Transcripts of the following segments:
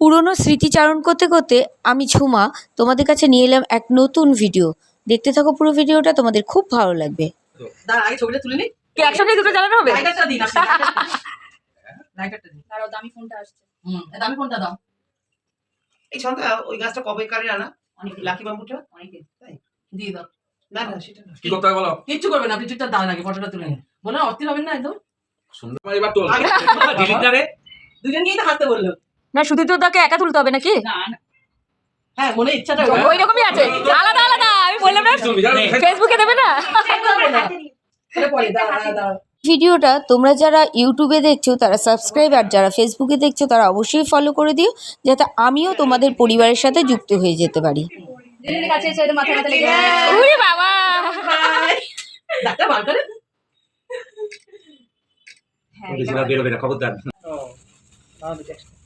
পুরনো স্মৃতিচারণ করতে করতে আমি ঝুমা তোমাদের কাছে নিয়ে এলাম এক নতুন ভিডিও দেখতে থাকো পুরো ভিডিওটা তোমাদের খুব ভালো লাগবে। ছবিটা তুলে নি দুটো চালানো হবে? লাইটারটা দিন আপনি লাইটারটা দিন। দাঁড়াও দামি ফোনটা আসছে। দামি ফোনটা দাও। এই ছন্দা ওই গাছটা কবে কারে আনা? অনেক লাকি বাম্বুটা অনেকদিন দিয়ে দাও। না না সেটা না। কি করতে হবে বলো? কিচ্ছু করবে না আপনি চুপটা দাঁড়ান আগে ফটোটা তুলে নিন। বলো অস্থির হবেন না একদম? সুন্দর এবার তোল। আগে ডিলিটারে দুজনকেই তো হাসতে বলল। না শুধু তো তাকে একা তুলতে হবে নাকি? হ্যাঁ মনে ইচ্ছাটা ওই রকমই আছে। আলাদা আলাদা আমি বললাম না। ফেসবুকে দেবে না। এটা পরে দাঁড়া দাঁড়া দাঁড়া ভিডিওটা তোমরা যারা ইউটিউবে দেখছ তারা সাবস্ক্রাইব আর যারা ফেসবুকে দেখছ তারা অবশ্যই ফলো করে দিও যাতে আমিও তোমাদের পরিবারের সাথে যুক্ত হয়ে যেতে পারি। বাবা। হ্যাঁ,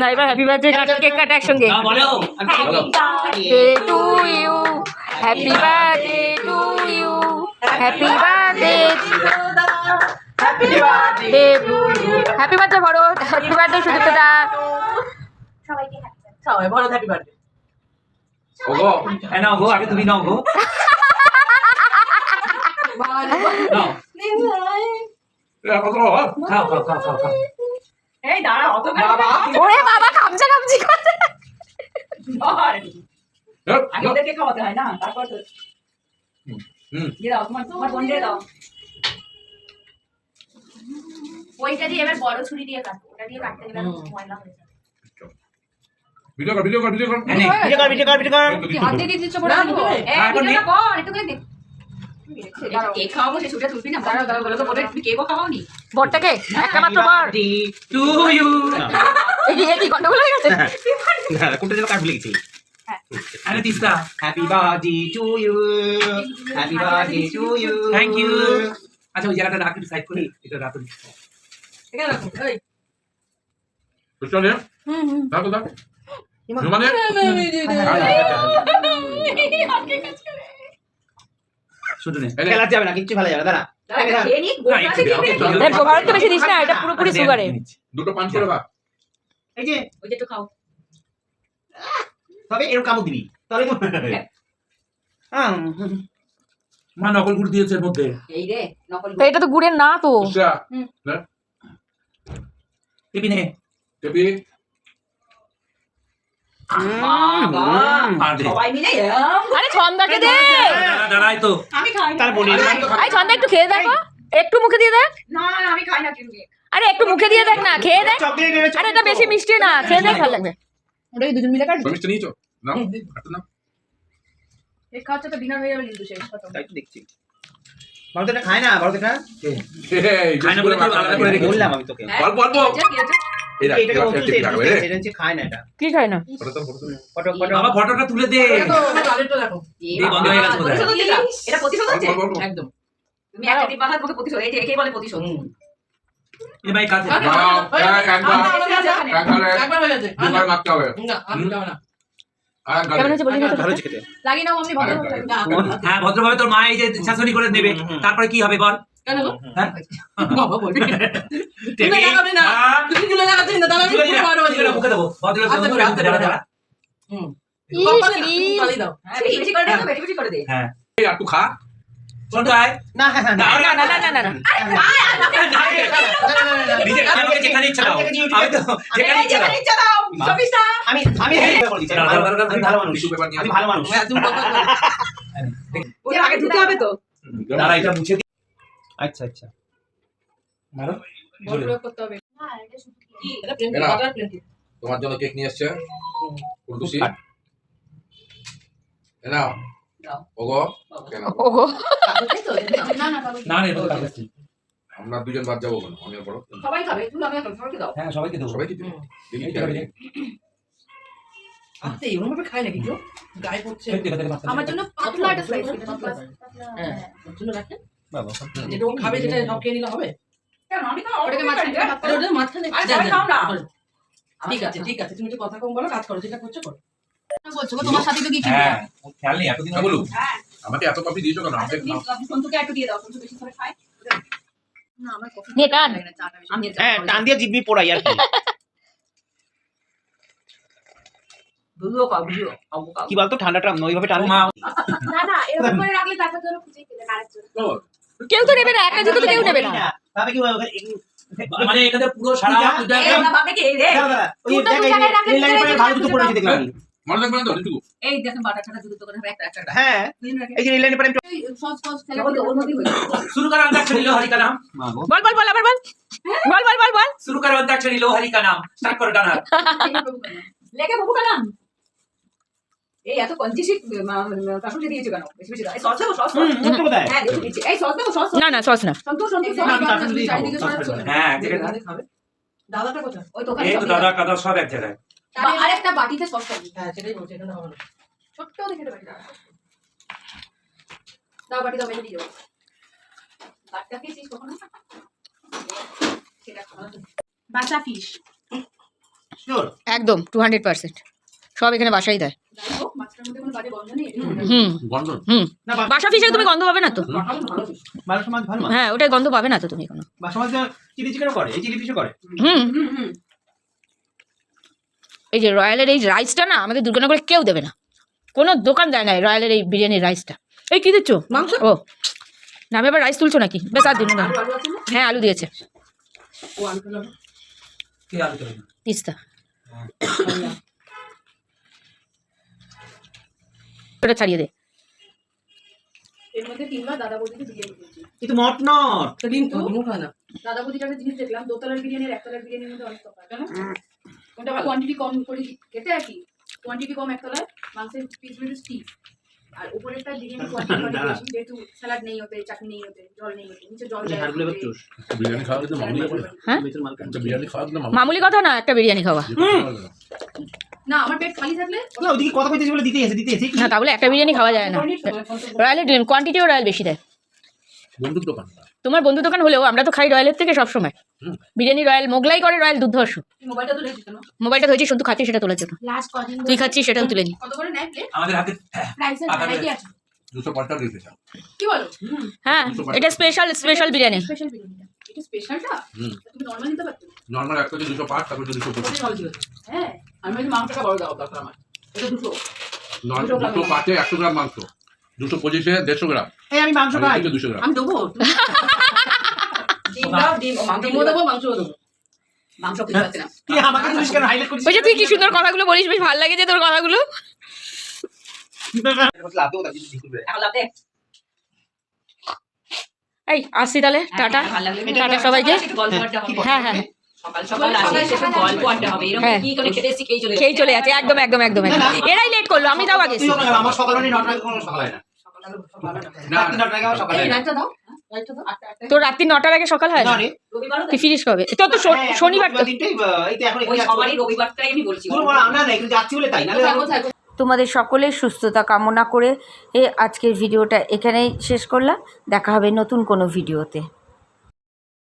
নাইবার হ্যাপি বার্থডে কাটা কেক কাটা একসঙ্গে। না বলো happy to you happy birthday to you happy birthday happy birthday to happy birthday বড় হ্যাপি বার্থডে শুভেচ্ছা সবাইকে হ্যাপি সবাই বড় হ্যাপি বার্থডে ওগো। এ নাও গো আগে তুমি নাও গো। বাবা নাও। নে ভাই রে আপা গো খাও খাও খাও। এই দাঁড়া অত বাবা ওরে বাবা কামচা কামচি করে। আগে খাওয়াতে হয় না তারপর তো হুম দিয়ে দাও তোমার তোমার বোন দিয়ে দাও। ওইটা দিয়ে এবার বড় ছুরি দিয়ে কাট ওটা দিয়ে কাটতে গেলে ময়লা হয়ে যাবে। ভিডিও কর ভিডিও কর ভিডিও কর। ভিডিও কর ভিডিও কর। ভিডিও কর হাতে দিয়ে দিচ্ছ বড় এখন ভিডিও কর একটু করে দেখ বরটাকে একটা মাত্র বর टू यू এই কি গন্ডগোল হয়ে গেছে কোনটা যেন কাট লিখেছি আরে Teesta happy birthday to you happy birthday to you thank you আচ্ছা ওই জায়গাটা রাখি সাইড করে এটা রাখো এখানে রাখো এই চলে দাও তো দাও মানে খেলা যাবে না কিচ্ছু যাবে দাঁড়া। দুটো করে এই যে ওই যে খাও। তবে এরকম কামড় দিবি। মা নকল গুড় দিয়েছে এর মধ্যে। এই রে নকল এটা তো গুড়ের না তো। টিপি নে। টেপি। সবাই মিলে আরে ছন্দাকে দে? দাঁড়াই তো আমি খাই না। তার বোনের আরে ছন্দা একটু খেয়ে দেখো। একটু মুখে দিয়ে দেখ। না না আমি খাই না কিন্তু আরে একটু মুখে দিয়ে দেখ না খেয়ে দেখ। আরে এটা বেশি মিষ্টি না খেয়ে দেখ ভালো লাগবে। ওটা কি দুজন মিলে কাটবি। মিষ্টি নিয়েছো? না কাটো না কেক খাওয়াচ্ছে তো ডিনার হয়ে যাবে কিন্তু শেষ কথা তাই তো দেখছি। বড়টা খায় না বড়টা এই খায় না বলে আলাদা করে বললাম আমি তোকে। অল্প অল্প কি খায় না? ফটোটা তুলে দে। হয়ে। একদম। তুমি একটা হাত মুখে প্রতিশোধ এই যে একেই বলে প্রতিশোধ। এ ভাই একবার, মারতে হবে। না। না। ভদ্রভাবে। তোর মা এই যে শাসনি করে নেবে। তারপরে কি হবে বল? কেন গো? হ্যাঁ? বাবা বলবি। না। হ্যাঁ, চুলে না তাহলে আমি চুলে পুরো দেবো হ্যাঁ হ্যাঁ একটু খা না না না না, না না না না যেখানে ইচ্ছা দাও আমি তো যেখানে ইচ্ছা দাও আমি আমি ভালো- মানুষ আমি ভালো মানুষ হ্যাঁ, আগে ধুতে হবে তো দাঁড়া এটা মুছে আচ্ছা আচ্ছা মারো করতে হবে তোমার জন্য কেক নিয়ে এসছে কাট। নাও ওগো কেন ওগো না না তো। আমরা দুজন বাদ যাব কেন অনেক বড় সবাই খাবে তুই আমি সবাইকে দাও হ্যাঁ সবাইকে দেবো সবাই কি দিবি? দিবি এই কি তো আর দিবি। দিবি? আচ্ছা এরকম ভাবে খায় নাকি কেউ গায়ে পড়ছে আমার জন্য পাতলা একটা স্লাইস হ্যাঁ ওর জন্য রাখেন বাবা যেটা ও খাবে যেটা সব খেয়ে নিলে হবে ওটাকে মাঝখানে ভাগ আরে করো। ওটা মাঝখানে ঠিক আছে ঠিক আছে তুমি একটু কথা কম বলো কাজ করো যেটা করছ করো। বলছো তোমার সাথে তো কি হ্যাঁ খেয়াল নেই এতদিন বলুন হ্যাঁ। আমাকে এত কপি দিয়েছ কেন? আমাকে সন্তুকে একটু দিয়ে দাও সন্তু বেশি করে খায়। না আমার কফি নে, টান। না, চাটা বেশি। আমি হ্যাঁ টান দিয়ে জিভি পোড়াই আর কি। বলতো ঠান্ডাটা ওইভাবে টান। না না এরকম করে রাখলে তারপর ধরো খুঁজে পেলে আরেকজন। কেউ তো নেবে না একটা জুতো তো কেউ নেবে না। ভাবে কি ওখানে মানে এটাতে পুরো সারা মনে রাখবেন তো এইটুকু এই দেখেন বাটাটা দুটো করে একটা একটা হ্যাঁ এই যে রিলাইন পরে সস সস খেলে ওর মধ্যে শুরু করা অন্তাক্ষরী লো হরি কা নাম বল বল বল আবার বল। বল বল বল বল। শুরু করা অন্তাক্ষরী লো হরি কা নাম স্টার্ট করো গানা লেকে বাবু কা নাম এই এত কঞ্চিসি দিয়েছ কেন? বেশি বেশি দাও। সস দেবো সস হ্যাঁ দেখো দিচ্ছি। এই সস দেবো সস না না সস না। সন্তোষ সন্তোষ। হ্যাঁ দাদাটা কোথায়? ওই এই তো দাদা কাদা সব এক জায়গায়। আরেকটা বাটিতে সস হ্যাঁ সেটাই বলছি এখানে হবে না ছোট্ট দেখে দাও দাও বাটি দাও যাব বাটটা খেয়েছিস কখনো? সেটা খাওয়া ফিশ একদম টু হান্ড্রেড পার্সেন্ট সব এখানে বাসাই দেয়। হুম হুম বাসা তুমি গন্ধ পাবে না তো ভালো সমাজ ভালো মাছ হ্যাঁ ওটাই গন্ধ পাবে না তো তুমি কোনো হুম এই যে রয়্যালের এই রাইসটা না আমাদের দুর্গানগরে কেউ দেবে না কোনো দোকান দেয় না রয়্যালের এই বিরিয়ানির রাইসটা এই কি দিচ্ছ মাংস? ও না আমি আবার রাইস তুলছো নাকি বেশ আর দিন না হ্যাঁ আলু দিয়েছে ও আলু খেলাম কে আলু করে তিস্তা ওটা ছাড়িয়ে দে। এর মধ্যে তিনবার দাদা বৌদিকে বিরিয়ানি দিয়েছি। কিন্তু মট নট দাদা বৌদির একটা জিনিস দেখলাম দোতলার একতলার বিরিয়ানির মধ্যে অনেক তফাৎ। জানো? কোনটা কোয়ান্টিটি কম করে খেতে আর কি কোয়ান্টিটি কম একতলায় মাংসের পিসগুলো আর উপরেরটা বিরিয়ানি কোয়ান্টিটি বেশি যেহেতু স্যালাড নেই ওতে চাটনি নেই ওতে জল নেই ওতে নিচে জল এই দেয় হাড়গুলো চুষ বিরিয়ানি খাওয়া কিন্তু মামুলি ব্যাপার হ্যাঁ? বিরিয়ানি খাওয়া কিন্তু মামুলি। মামুলি কথা না একটা বিরিয়ানি খাওয়া। না। না আমার পেট খালি থাকলে? না ওদিকে কথা কইতেছি বলে দিতে এসে দিতে এসে কি? না তাহলে একটা বিরিয়ানি খাওয়া যায় না। রয়্যালের কোয়ান্টিটিও রয়্যাল বেশি দেয়। বন্ধুর দোকান তোমার বন্ধু দোকান হলেও আমরা তো খাই রয়্যালের থেকে সবসময়। বিরিয়ানি রয়্যাল মোগলাই করে রয়্যাল দুধ মোবাইলটা ধরেছি শুধু খাচ্ছি সেটা তোলার জন্য। তুই খাচ্ছিস সেটাও তুলে নি। কত করে নেয় প্লেট আমাদের হাতে কি বলো? হ্যাঁ এটা স্পেশাল স্পেশাল বিরিয়ানি। স্পেশাল বিরিয়ানিটা এটা স্পেশালটা তুমি নর্মাল পারতো? নর্মাল তারপর হ্যাঁ আমি মাংসটা বড় দাও দরকার আমার। এটা দুটো নর্মাল দুশো পাঁচে একশো গ্রাম মাংস। দুশো পঁচিশে দেড়শো গ্রাম। এই আমি মাংস খাই। দুশো গ্রাম। আমি দেবো? ডিম দাও ডিম ও মাংস ডিমও দেবো মাংসও দেবো। মাংস খেতে পারছি না। তুই আমাকে জিনিস কেন হাইলাইট করছিস ওই যে তুই কি সুন্দর কথাগুলো বলিস বেশ ভালো লাগে যে তোর কথাগুলো লাভ দেবো তার জিনিস করবে এখন লাভ দে এই আসছি তাহলে টাটা। টাটা সবাইকে। হ্যাঁ হ্যাঁ সকাল সকাল আসে একটু গল্প আড্ডা হবে এরকম হ্যাঁ। কি করে খেতে এসেছি খেয়ে চলে যাচ্ছে। একদম একদম একদম এরাই লেট করল আমি তাও আগে। তুই আমার সকাল নটার আগে কোনো সকাল হয়? না না রাত্রি নটার আগে সকাল হয় না লাইটটা দাও লাইটটা দাও আটটা আটটা তোর রাত্রি নটার আগে সকাল হয় তুই ফিরিস কবে তোর তো হ্যাঁ, শনিবার তো দিনটাই তোমাদের সকলের সুস্থতা কামনা করে এ আজকের ভিডিওটা এখানেই শেষ করলাম। দেখা হবে নতুন কোনো ভিডিওতে।